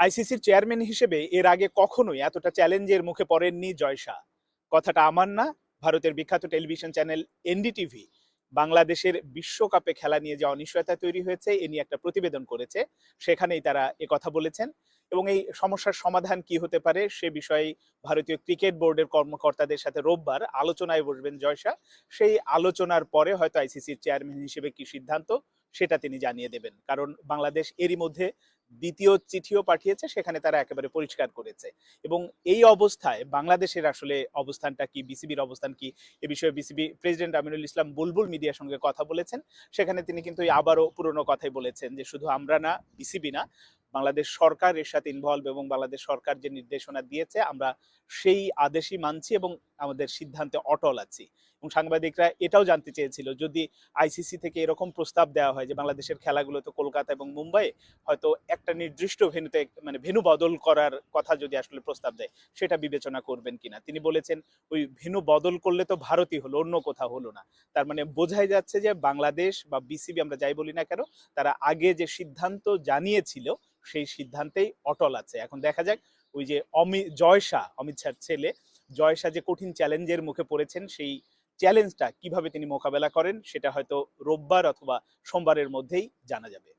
আইসিসির চেয়ারম্যান হিসেবে এর আগে কখনোই এতটা চ্যালেঞ্জের মুখে পড়েননি জয় শাহ। কথাটা আমার না, ভারতের বিখ্যাত টেলিভিশন চ্যানেল এনডিটিভি বাংলাদেশের বিশ্বকাপে খেলা নিয়ে যে অনিশ্চয়তা তৈরি হয়েছে, এ নিয়ে একটা প্রতিবেদন করেছে, সেখানেই তারা এ কথা বলেছেন। এবং এই সমস্যার সমাধান কি হতে পারে, সে বিষয়ে ভারতীয় ক্রিকেট বোর্ডের কর্মকর্তাদের সাথে রোববার আলোচনায় বসবেন জয় শাহ। সেই আলোচনার পরে হয়তো আইসিসির চেয়ারম্যান হিসেবে কি সিদ্ধান্ত, সেটা তিনি জানিয়ে দেবেন। কারণ বাংলাদেশ এরই মধ্যে দ্বিতীয় চিঠিও পাঠিয়েছে, সেখানে তারা একেবারে পরিষ্কার করেছে। এবং এই অবস্থায় বাংলাদেশের আসলে অবস্থানটা কি, বিসিবির অবস্থান কি, এ বিষয়ে বিসিবি প্রেসিডেন্ট আমিনুল ইসলাম বুলবুল মিডিয়ার সঙ্গে কথা বলেছেন। সেখানে তিনি কিন্তু আবারও পুরনো কথাই বলেছেন যে শুধু আমরা না, বিসিবি না, বাংলাদেশ সরকার এর সাথে ইনভলভ এবং বাংলাদেশ সরকার যে নির্দেশনা দিয়েছে, আমরা সেই আদেশই মানছি এবং আমাদের সিদ্ধান্তে অটল আছি। এবং সাংবাদিকরা এটাও জানতে চেয়েছিল, যদি আইসিসি থেকে এরকম প্রস্তাব দেওয়া হয় যে বাংলাদেশের খেলাগুলো তো কলকাতা এবং মুম্বাই হয়তো একটা নির্দিষ্ট ভেন্যুতে মানে ভেনু বদল করার কথা যদি আসলে প্রস্তাব দেয়, সেটা বিবেচনা করবেন কিনা? তিনি বলেছেন, ওই ভেনু বদল করলে তো ভারতই হলো, অন্য কোথাও হলো না। তার মানে বোঝাই যাচ্ছে যে বাংলাদেশ বা বিসিবি আমরা যাই বলি না কেন, তারা আগে যে সিদ্ধান্ত জানিয়েছিল, সেই সিদ্ধান্তেই অটল আছে। এখন দেখা যাক, ওই যে অমিত জয় শাহ, অমিত শাহর ছেলে জয় শাহ যে কঠিন চ্যালেঞ্জের মুখে পড়েছেন, সেই চ্যালেঞ্জটা কীভাবে তিনি মোকাবেলা করেন, সেটা হয়তো রোববার অথবা সোমবারের মধ্যেই জানা যাবে।